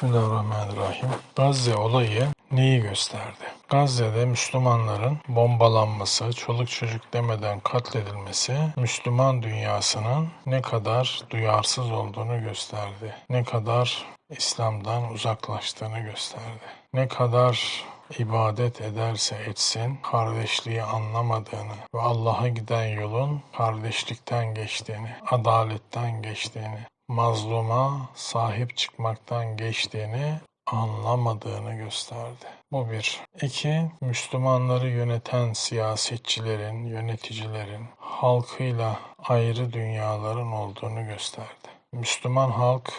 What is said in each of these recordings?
Bismillahirrahmanirrahim. Gazze olayı neyi gösterdi? Gazze'de Müslümanların bombalanması, çoluk çocuk demeden katledilmesi Müslüman dünyasının ne kadar duyarsız olduğunu gösterdi. Ne kadar İslam'dan uzaklaştığını gösterdi. Ne kadar ibadet ederse etsin kardeşliği anlamadığını ve Allah'a giden yolun kardeşlikten geçtiğini, adaletten geçtiğini, mazluma sahip çıkmaktan geçtiğini anlamadığını gösterdi. Bu bir. İki, Müslümanları yöneten siyasetçilerin, yöneticilerin halkıyla ayrı dünyaların olduğunu gösterdi. Müslüman halk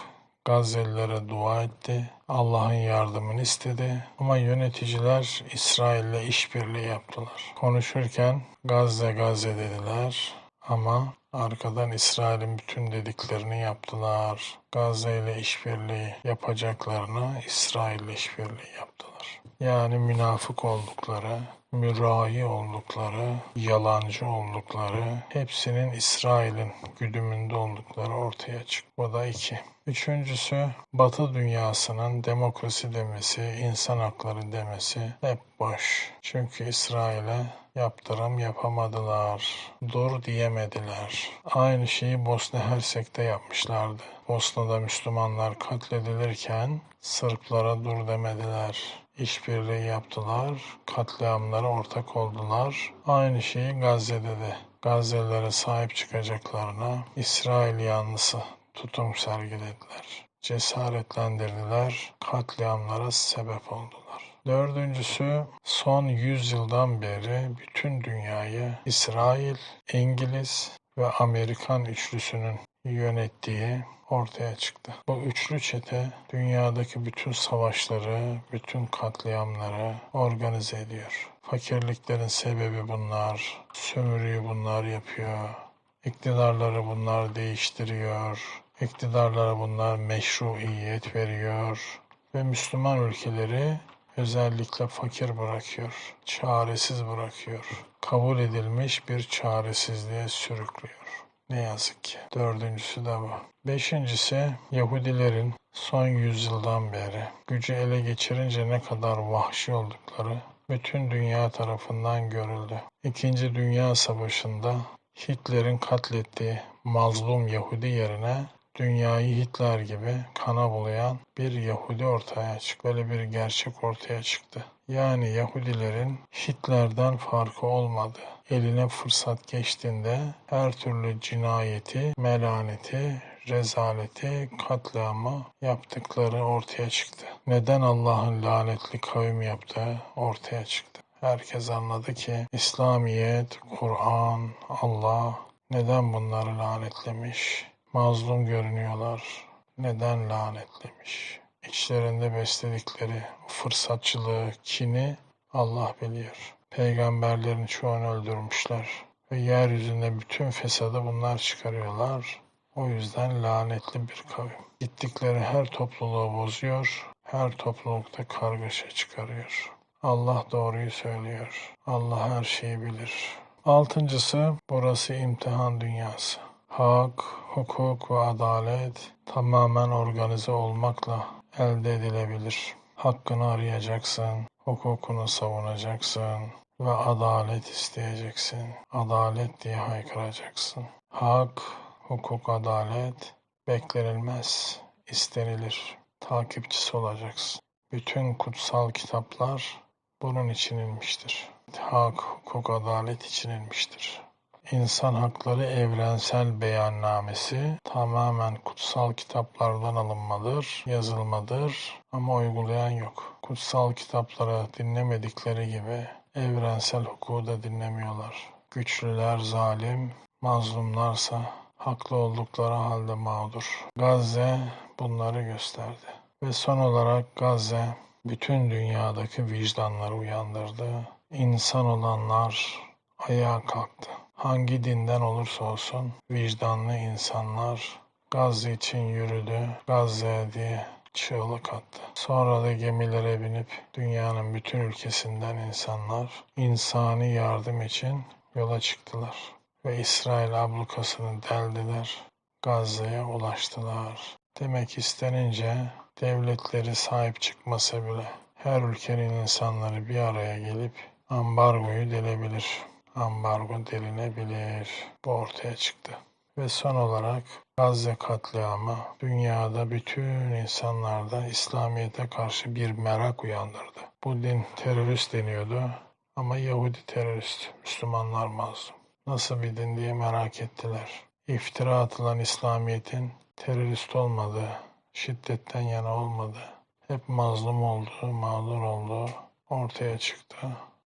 Gazze'lilere dua etti. Allah'ın yardımını istedi. Ama yöneticiler İsrail'le işbirliği yaptılar. Konuşurken Gazze Gazze dediler. Ama arkadan İsrail'in bütün dediklerini yaptılar. Gazze ile işbirliği yapacaklarını İsrail ile işbirliği yaptılar. Yani münafık oldukları, mürahi oldukları, yalancı oldukları, hepsinin İsrail'in güdümünde oldukları ortaya çıktı. Bu da iki. Üçüncüsü, Batı dünyasının demokrasi demesi, insan hakları demesi hep boş. Çünkü İsrail'e yaptırım yapamadılar. Dur diyemediler. Aynı şeyi Bosna Hersek'te yapmışlardı. Bosna'da Müslümanlar katledilirken Sırplara dur demediler. İşbirliği yaptılar, katliamlara ortak oldular. Aynı şeyi Gazze'de de. Gazze'lilere sahip çıkacaklarına İsrail yanlısı tutum sergilediler. Cesaretlendirdiler, katliamlara sebep oldular. Dördüncüsü son yüzyıldan beri bütün dünyayı İsrail, İngiliz ve Amerikan üçlüsünün yönettiği ortaya çıktı. Bu üçlü çete dünyadaki bütün savaşları, bütün katliamları organize ediyor. Fakirliklerin sebebi bunlar, sömürüyü bunlar yapıyor, iktidarları bunlar değiştiriyor, iktidarlara bunlar meşruiyet veriyor ve Müslüman ülkeleri özellikle fakir bırakıyor, çaresiz bırakıyor, kabul edilmiş bir çaresizliğe sürüklüyor. Ne yazık ki. Dördüncüsü de bu. Beşincisi Yahudilerin son yüzyıldan beri gücü ele geçirince ne kadar vahşi oldukları bütün dünya tarafından görüldü. İkinci Dünya Savaşı'nda Hitler'in katlettiği mazlum Yahudi yerine dünyayı Hitler gibi kana bulayan bir Yahudi ortaya çıktı. Böyle bir gerçek ortaya çıktı. Yani Yahudilerin Hitler'den farkı olmadı. Eline fırsat geçtiğinde her türlü cinayeti, melaneti, rezaleti, katliamı yaptıkları ortaya çıktı. Neden Allah'ın lanetli kavim yaptığı ortaya çıktı. Herkes anladı ki İslamiyet, Kur'an, Allah neden bunları lanetlemiş? Mazlum görünüyorlar. Neden lanetlemiş? İçlerinde besledikleri fırsatçılığı, kini Allah biliyor. Peygamberlerin çoğunu öldürmüşler. Ve yeryüzünde bütün fesadı bunlar çıkarıyorlar. O yüzden lanetli bir kavim. Gittikleri her topluluğu bozuyor, her toplulukta kargaşa çıkarıyor. Allah doğruyu söylüyor. Allah her şeyi bilir. Altıncısı, burası imtihan dünyası. Hak, hukuk ve adalet tamamen organize olmakla elde edilebilir. Hakkını arayacaksın, hukukunu savunacaksın ve adalet isteyeceksin. Adalet diye haykıracaksın. Hak, hukuk, adalet beklenilmez, istenilir. Takipçisi olacaksın. Bütün kutsal kitaplar bunun için inmiştir. Hak, hukuk, adalet için inmiştir. İnsan Hakları Evrensel Beyannamesi tamamen kutsal kitaplardan alınmadır, yazılmadır ama uygulayan yok. Kutsal kitapları dinlemedikleri gibi evrensel hukuku da dinlemiyorlar. Güçlüler zalim, mazlumlarsa haklı oldukları halde mağdur. Gazze bunları gösterdi. Ve son olarak Gazze bütün dünyadaki vicdanları uyandırdı. İnsan olanlar ayağa kalktı. Hangi dinden olursa olsun vicdanlı insanlar Gazze için yürüdü, Gazze diye çığlık attı. Sonra da gemilere binip dünyanın bütün ülkesinden insanlar insani yardım için yola çıktılar. Ve İsrail ablukasını deldiler, Gazze'ye ulaştılar. Demek istenince devletleri sahip çıkmasa bile her ülkenin insanları bir araya gelip ambargoyu delebilir. Ambargo delinebilir. Bu ortaya çıktı. Ve son olarak Gazze katliamı dünyada bütün insanlarda İslamiyet'e karşı bir merak uyandırdı. Bu din terörist deniyordu ama Yahudi terörist, Müslümanlar mazlum. Nasıl bir din diye merak ettiler. İftira atılan İslamiyet'in terörist olmadığı, şiddetten yana olmadığı, hep mazlum olduğu, mağdur olduğu ortaya çıktı.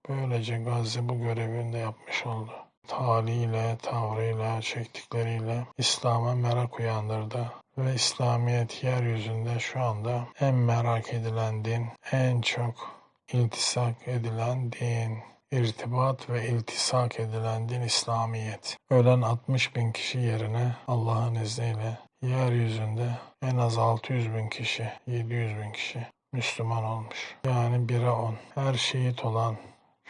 Böylece Gazze bu görevini de yapmış oldu. Taliyle, tavrıyla, çektikleriyle İslam'a merak uyandırdı. Ve İslamiyet yeryüzünde şu anda en merak edilen din, en çok iltisak edilen din, irtibat ve iltisak edilen din İslamiyet. Ölen 60 bin kişi yerine Allah'ın izniyle yeryüzünde en az 600 bin kişi, 700 bin kişi Müslüman olmuş. Yani 1'e 10. Her şehit olan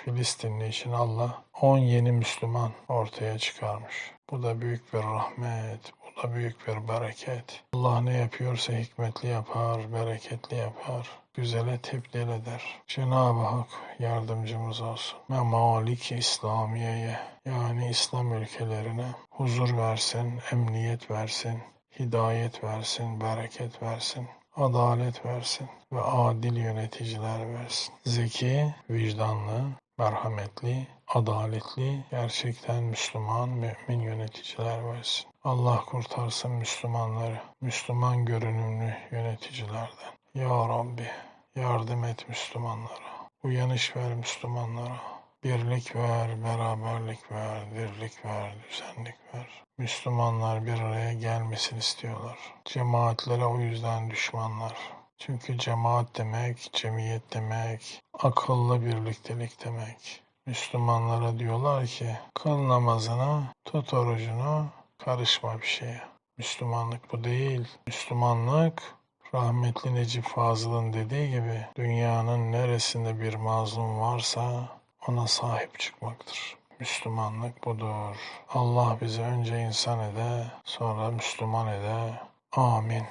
Filistinli için Allah 10 yeni Müslüman ortaya çıkarmış. Bu da büyük bir rahmet, bu da büyük bir bereket. Allah ne yapıyorsa hikmetli yapar, bereketli yapar, güzele tebdil eder. Cenab-ı Hak yardımcımız olsun. Ve Malik İslamiye'ye yani İslam ülkelerine huzur versin, emniyet versin, hidayet versin, bereket versin adalet versin ve adil yöneticiler versin. Zeki, vicdanlı, merhametli, adaletli, gerçekten Müslüman, mümin yöneticiler versin. Allah kurtarsın Müslümanları, Müslüman görünümlü yöneticilerden. Ya Rabbi, yardım et Müslümanlara, uyanış ver Müslümanlara, birlik ver, beraberlik ver, dirlik ver, düzenlik ver. Müslümanlar bir araya gelmesin istiyorlar. Cemaatlere o yüzden düşmanlar. Çünkü cemaat demek, cemiyet demek, akıllı birliktelik demek. Müslümanlara diyorlar ki kıl namazını, tut orucunu, karışma bir şeye. Müslümanlık bu değil. Müslümanlık rahmetli Necip Fazıl'ın dediği gibi dünyanın neresinde bir mazlum varsa ona sahip çıkmaktır. Müslümanlık budur. Allah bizi önce insan ede, sonra Müslüman ede. Amin.